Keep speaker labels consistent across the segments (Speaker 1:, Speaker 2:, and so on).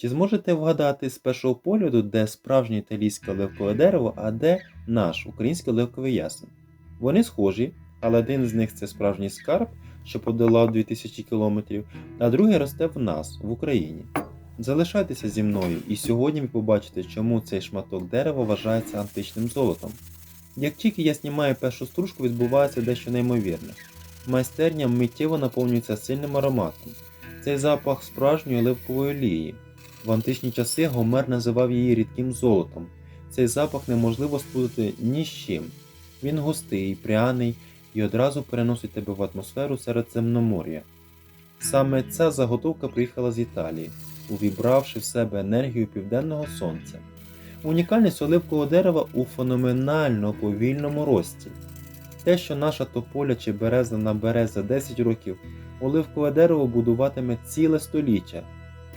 Speaker 1: Чи зможете вгадати з першого погляду, де справжнє італійське оливкове дерево, а де наш український оливковий ясен? Вони схожі, але один з них це справжній скарб, що подолав 2000 кілометрів, а другий росте в нас, в Україні. Залишайтеся зі мною, і сьогодні ви побачите, чому цей шматок дерева вважається античним золотом. Як тільки я знімаю першу стружку, відбувається дещо неймовірне. Майстерня миттєво наповнюється сильним ароматом. Цей запах справжньої оливкової олії. В античні часи Гомер називав її рідким золотом. Цей запах неможливо спутати ні з чим. Він густий, пряний і одразу переносить тебе в атмосферу Середземномор'я. Саме ця заготовка приїхала з Італії, увібравши в себе енергію південного сонця. Унікальність оливкового дерева у феноменально повільному рості. Те, що наша тополя чи береза набере за 10 років, оливкове дерево будуватиме ціле століття.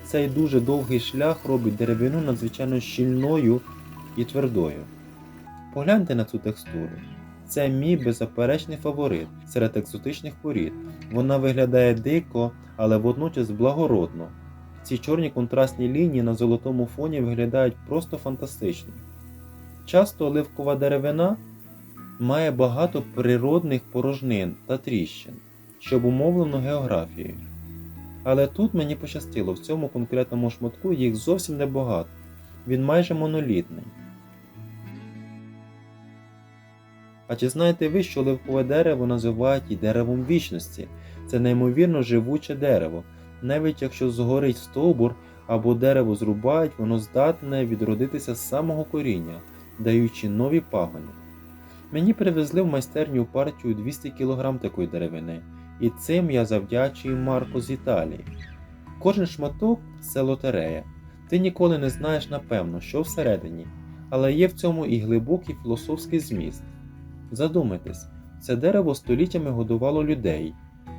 Speaker 1: Цей дуже довгий шлях робить деревину надзвичайно щільною і твердою. Погляньте на цю текстуру. Це мій беззаперечний фаворит серед екзотичних порід. Вона виглядає дико, але водночас благородно. Ці чорні контрастні лінії на золотому фоні виглядають просто фантастично. Часто оливкова деревина має багато природних порожнин та тріщин, що обумовлено географією. Але тут мені пощастило, в цьому конкретному шматку їх зовсім небагато. Він майже монолітний. А чи знаєте ви, що оливкове дерево називають і деревом вічності? Це неймовірно живуче дерево. Навіть якщо згорить стовбур або дерево зрубають, воно здатне відродитися з самого коріння, даючи нові пагони. Мені привезли в майстерню партію 200 кг такої деревини, і цим я завдячую Марко з Італії. Кожен шматок це лотерея. Ти ніколи не знаєш напевно, що всередині, але є в цьому і глибокий філософський зміст. Задумайтесь, це дерево століттями годувало людей,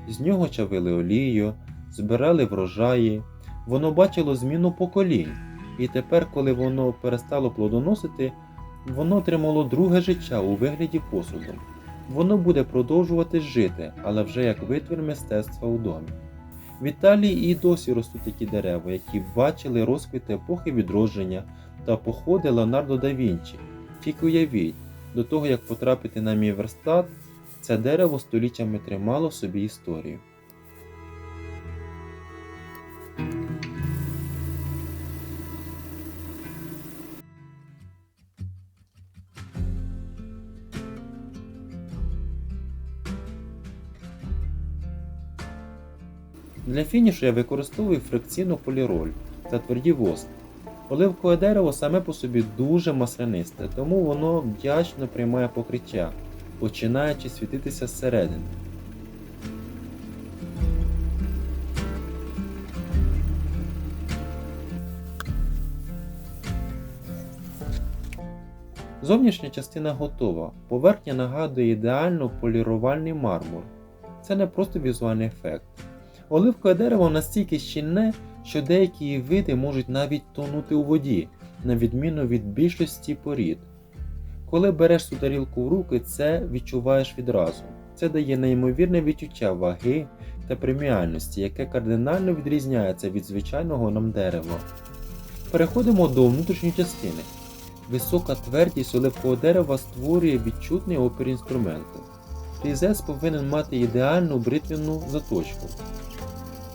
Speaker 1: з нього чавили олію, збирали врожаї, воно бачило зміну поколінь, і тепер, коли воно перестало плодоносити, воно отримало друге життя у вигляді посуду. Воно буде продовжувати жити, але вже як витвір мистецтва у домі. В Італії і досі ростуть такі дерева, які бачили розквіт епохи відродження та походи Леонардо да Вінчі. Тільки уявіть, до того як потрапити на мій верстат, це дерево століттями тримало в собі історію. Для фінішу я використовую фрикційну поліроль та тверді воск. Оливкове дерево саме по собі дуже маслянисте, тому воно вдячно приймає покриття, починаючи світитися зсередини. Зовнішня частина готова. Поверхня нагадує ідеально полірувальний мармур. Це не просто візуальний ефект. Оливкове дерево настільки щільне, що деякі види можуть навіть тонути у воді, на відміну від більшості порід. Коли береш цю тарілку в руки, це відчуваєш відразу. Це дає неймовірне відчуття ваги та преміальності, яке кардинально відрізняється від звичайного нам дерева. Переходимо до внутрішньої частини. Висока твердість оливкового дерева створює відчутний опір інструменту. Різець повинен мати ідеальну бритвяну заточку.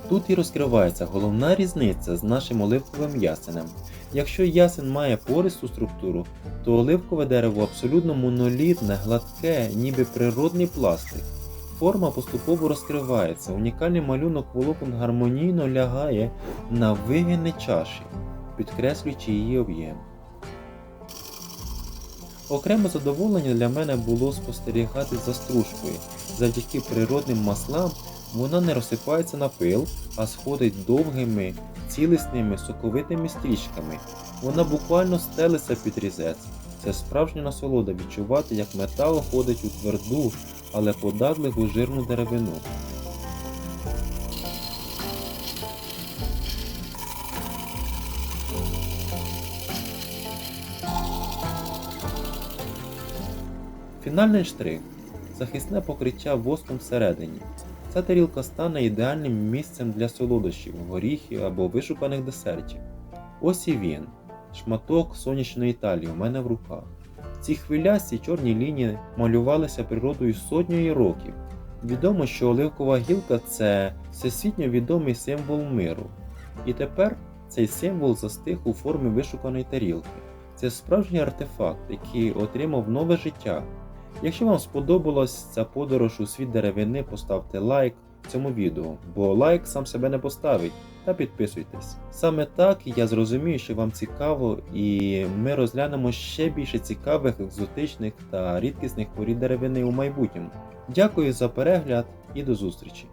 Speaker 1: Тут і розкривається головна різниця з нашим оливковим ясенем. Якщо ясен має пористу структуру, то оливкове дерево абсолютно монолітне, гладке, ніби природний пластик. Форма поступово розкривається, унікальний малюнок волокон гармонійно лягає на вигини чаші, підкреслюючи її об'єм. Окреме задоволення для мене було спостерігати за стружкою. Завдяки природним маслам вона не розсипається на пил, а сходить довгими, цілісними, соковитими стрічками. Вона буквально стелиться під різець. Це справжня насолода відчувати, як метал ходить у тверду, але податливу жирну деревину. Фінальний штрих захисне покриття воском всередині. Ця тарілка стане ідеальним місцем для солодощів, горіхів або вишуканих десертів. Ось і він, шматок сонячної Італії у мене в руках. Ці хвилясті чорні лінії малювалися природою сотнею років. Відомо, що оливкова гілка це всесвітньо відомий символ миру. І тепер цей символ застиг у формі вишуканої тарілки. Це справжній артефакт, який отримав нове життя. Якщо вам сподобалась ця подорож у світ деревини, поставте лайк цьому відео, бо лайк сам себе не поставить, та підписуйтесь. Саме так я зрозумію, що вам цікаво, і ми розглянемо ще більше цікавих, екзотичних та рідкісних порід деревини у майбутньому. Дякую за перегляд і до зустрічі!